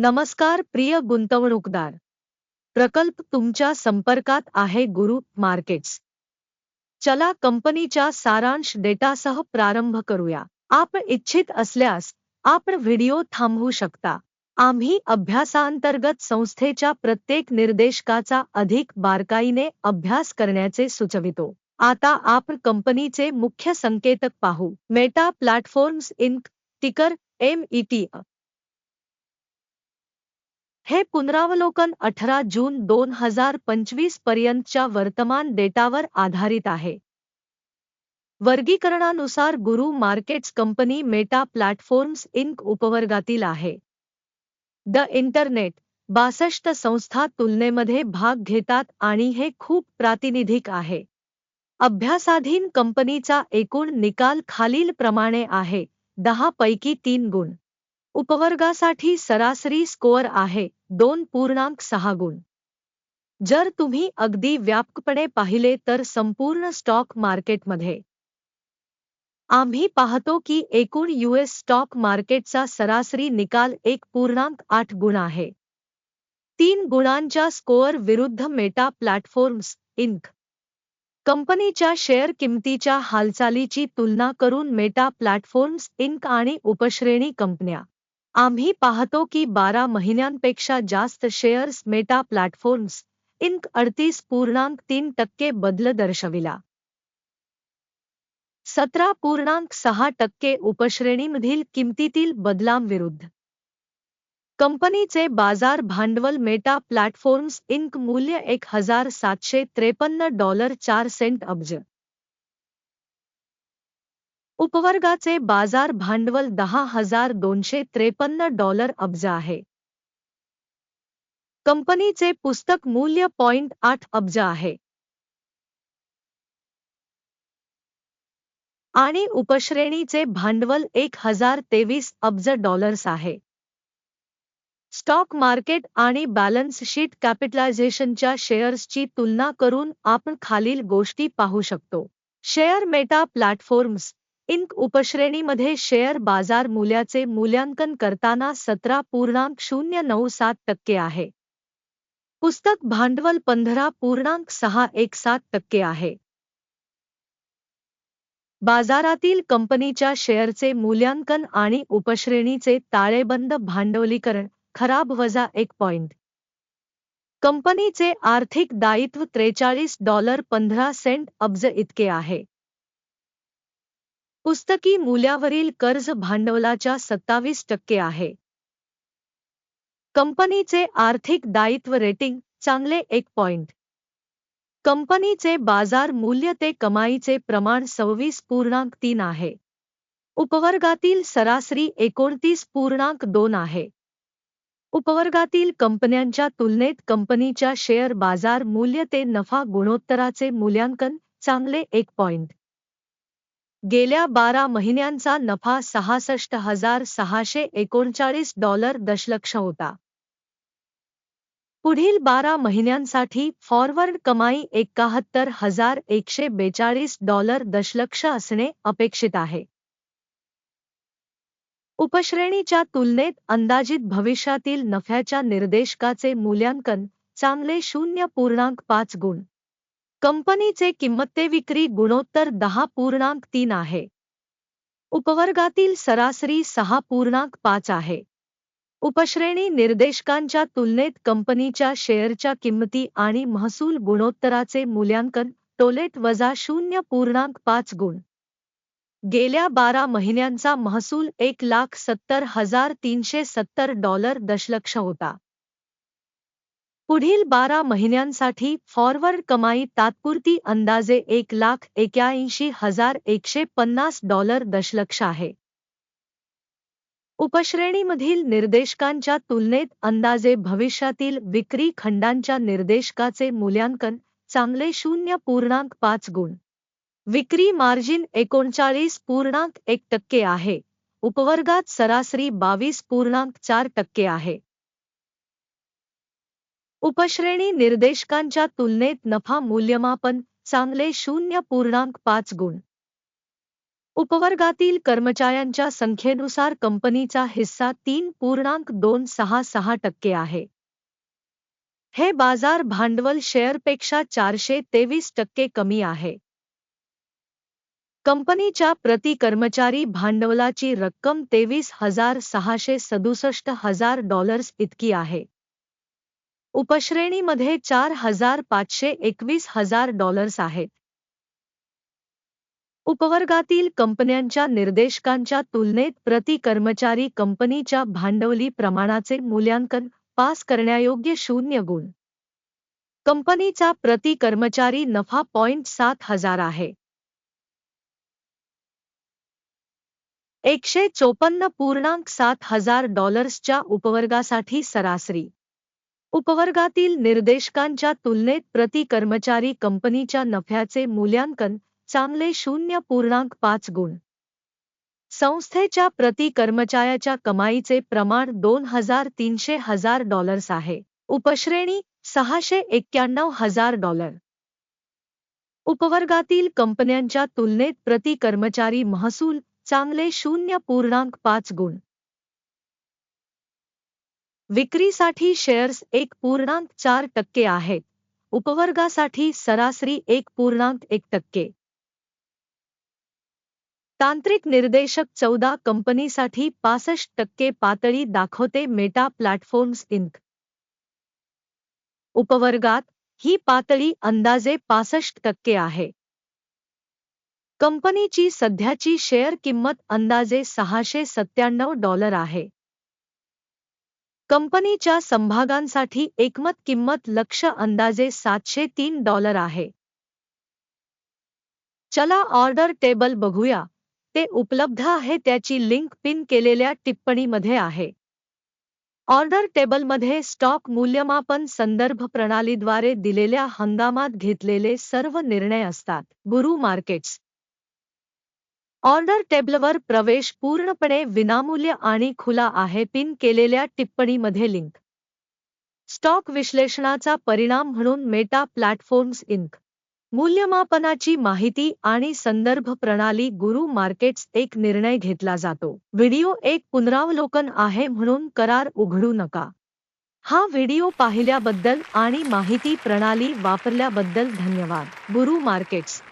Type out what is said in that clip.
नमस्कार प्रिय गुंतवणूकदार. प्रकल्प तुमच्या संपर्कात आहे गुरु मार्केट्स. चला कंपनीच्या सारांश डेटासह प्रारंभ करूया. आपण इच्छित असल्यास आपण व्हिडिओ थांबवू शकता. आम्ही अभ्यासांतर्गत संस्थेच्या प्रत्येक निर्देशकाचा अधिक बारकाईने अभ्यास करण्याचे सुचवितो. आता आपण कंपनीचे मुख्य संकेतक पाहू. Meta platforms Inc ticker MET हे पुनरावलोकन अठरा जून दोन हजार पंचवीस पर्यंतच्या वर्तमान डेटावर आधारित आहे. वर्गीकरणानुसार Guru markets company Meta Platforms Inc उपवर्गातील आहे. द इंटरनेट बासष्ट संस्था तुलनेमध्ये भाग घेतात आणि हे खूप प्रातिनिधिक आहे. अभ्यासाधीन कंपनीचा एकूण निकाल खालीलप्रमाणे आहे दहा पैकी तीन गुण. उपवर्गासाठी सरासरी स्कोअर आहे दोन पूर्णांक सहा गुण. जर तुम्ही अगदी व्यापकपणे पाहिले तर संपूर्ण स्टॉक मार्केटमध्ये. आम्ही पाहतो की एकूण यूएस स्टॉक मार्केटचा सरासरी निकाल एक पूर्णांक आठ गुण आहे. तीन गुणांच्या स्कोअर विरुद्ध मेटा प्लॅटफॉर्म्स इंक. कंपनीच्या शेअर किमतीच्या हालचालीची तुलना करून मेटा प्लॅटफॉर्म्स इंक आणि उपश्रेणी कंपन्या. आम्ही पाहतो की बारा महिन्यांपेक्षा जास्त शेअर्स मेटा प्लॅटफॉर्म्स इंक अडतीस पूर्णांक तीन टक्के बदल दर्शविला. सतरा पूर्णांक सहा टक्के उपश्रेणीमधील किमतीतील बदलांविरुद्ध. कंपनीचे बाजार भांडवल मेटा प्लॅटफॉर्म्स इंक मूल्य एक हजार सातशे त्रेपन्न डॉलर चार सेंट अब्ज. उपवर्गाचे बाजार भांडवल दहा हजार दोनशे त्रेपन्न डॉलर अब्ज आहे. कंपनीचे पुस्तक मूल्य पॉइंट आठ अब्ज आहे. आणि उपश्रेणीचे भांडवल एक हजार तेवीस अब्ज डॉलर्स आहे. स्टॉक मार्केट आणि बॅलन्स शीट कॅपिटलायझेशनच्या शेअर्सची तुलना करून आपण खालील गोष्टी पाहू शकतो. शेअर मेटा प्लॅटफॉर्म्स इंक उपश्रेणीमध्ये शेअर बाजार मूल्याचे मूल्यांकन करताना सतरा पूर्णांक शून्य नऊ सात टक्के आहे. पुस्तक भांडवल पंधरा पूर्णांक सहा एक सात टक्के आहे. बाजारातील कंपनीच्या शेअरचे मूल्यांकन आणि उपश्रेणीचे ताळेबंद भांडवलीकरण खराब वजा एक पॉइंट. कंपनीचे आर्थिक दायित्व त्रेचाळीस डॉलर पंधरा सेंट अब्ज इतके आहे. पुस्तकी मूल्यावरील कर्ज भांडवलाच्या सत्तावीस टक्के आहे. कंपनीचे आर्थिक दायित्व रेटिंग चांगले एक पॉइंट. कंपनीचे बाजार मूल्य ते कमाईचे प्रमाण सव्वीस पूर्णांक तीन आहे. उपवर्गातील सरासरी एकोणतीस पूर्णांक दोन आहे. उपवर्गातील कंपन्यांच्या तुलनेत कंपनीच्या शेअर बाजार मूल्य ते नफा गुणोत्तराचे मूल्यांकन चांगले एक पॉइंट. गेल्या बारा महिन्यांचा नफा सहासष्ट हजार सहाशे एकोणचाळीस डॉलर दशलक्ष होता. पुढील बारा महिन्यांसाठी फॉरवर्ड कमाई एकाहत्तर हजार एकशे बेचाळीस डॉलर दशलक्ष असणे अपेक्षित आहे. उपश्रेणीच्या तुलनेत अंदाजित भविष्यातील नफ्याच्या निर्देशकाचे मूल्यांकन चांगले शून्य पूर्णांक पाच गुण कंपनीचे किंमते विक्री गुणोत्तर दहा पूर्णांक तीन आहे. उपवर्गातील सरासरी सहा पूर्णांक पाच आहे. उपश्रेणी निर्देशकांच्या तुलनेत कंपनीच्या शेअरच्या किंमती आणि महसूल गुणोत्तराचे मूल्यांकन टोलेट वजा शून्य पूर्णांक पाच गुण. गेल्या बारा महिन्यांचा महसूल एक लाख सत्तर हजार तीनशे सत्तर डॉलर दशलक्ष होता. पुढील बारा महिन्यांसाठी फॉरवर्ड कमाई तात्पुरती अंदाजे एक लाख एक्याऐंशी हजार एकशे पन्नास डॉलर दशलक्ष आहे. उपश्रेणीमधील निर्देशकांच्या तुलनेत अंदाजे भविष्यातील विक्री खंडांच्या निर्देशकाचे मूल्यांकन चांगले शून्य पूर्णांक पाच गुण. विक्री मार्जिन एकोणचाळीस पूर्णांक एक टक्के आहे. उपवर्गात सरासरी बावीस पूर्णांक चार टक्के आहे. उपश्रेणी निर्देशकांच्या तुलनेत नफा मूल्यमापन चांगले शून्य पूर्णांक पाच गुण. उपवर्गातील कर्मचाऱ्यांच्या संख्येनुसार कंपनीचा हिस्सा तीन पूर्णांक दोन सहा सहा टक्के आहे. हे बाजार भांडवल शेअरपेक्षा चारशे तेवीस टक्के कमी आहे. कंपनीच्या प्रति कर्मचारी भांडवलाची रक्कम तेवीस हजार सहाशे सदुसष्ट हजार डॉलर्स इतकी आहे. उपश्रेणीमध्ये चार हजार पाचशे एकवीस हजार डॉलर्स आहेत. उपवर्गातील कंपन्यांच्या निर्देशकांच्या तुलनेत प्रति कर्मचारी कंपनीच्या भांडवली प्रमाणाचे मूल्यांकन पास करण्यायोग्य शून्य गुण. कंपनीचा प्रति कर्मचारी नफा पॉइंट सात हजार आहे. एकशे चोपन्न पूर्णांक सात हजार डॉलर्सच्या उपवर्गासाठी सरासरी. उपवर्गातील निर्देशकांच्या तुलनेत प्रति कर्मचारी कंपनीच्या नफ्याचे मूल्यांकन चांगले शून्य पूर्णांक पाच गुण. संस्थेच्या प्रति कर्मचाऱ्याच्या कमाईचे प्रमाण दोन हजार तीनशे हजार डॉलर्स आहे. उपश्रेणी सहाशे एक्क्याण्णव हजार डॉलर. उपवर्गातील कंपन्यांच्या तुलनेत प्रति कर्मचारी महसूल चांगले शून्य पूर्णांक पाच गुण. विक्रीसाठी शेअर्स एक पूर्णांक चार टक्के आहेत. उपवर्गासाठी सरासरी एक पूर्णांक एक टक्के. तांत्रिक निर्देशक चौदा कंपनीसाठी पासष्ट टक्के पातळी दाखवते मेटा प्लॅटफॉर्म्स इंक. उपवर्गात ही पातळी अंदाजे पासष्ट टक्के आहे. कंपनीची सध्याची शेअर किंमत अंदाजे सहाशे सत्त्याण्णव डॉलर आहे. कंपनीच्या संभागांसाठी एकमत किंमत लक्ष अंदाजे सातशे तीन डॉलर आहे. चला ऑर्डर टेबल बघूया. ते उपलब्ध आहे त्याची लिंक पिन केलेल्या टिप्पणीमध्ये आहे. ऑर्डर टेबलमध्ये स्टॉक मूल्यमापन संदर्भ प्रणालीद्वारे दिलेल्या हंगामात घेतलेले सर्व निर्णय असतात. गुरु मार्केट्स. ऑर्डर टेबलवर प्रवेश पूर्णपणे विनामूल्य आणि खुला आहे पिन केलेल्या टिप्पणीमध्ये लिंक स्टॉक विश्लेषणाचा परिणाम म्हणून मेटा प्लॅटफॉर्म्स इंक मूल्यमापनाची माहिती आणि संदर्भ प्रणाली गुरु मार्केट्स एक निर्णय घेतला जातो. व्हिडिओ एक पुनरावलोकन आहे म्हणून करार उघडू नका. हा व्हिडिओ पाहिल्याबद्दल आणि माहिती प्रणाली वापरल्याबद्दल धन्यवाद. गुरु मार्केट्स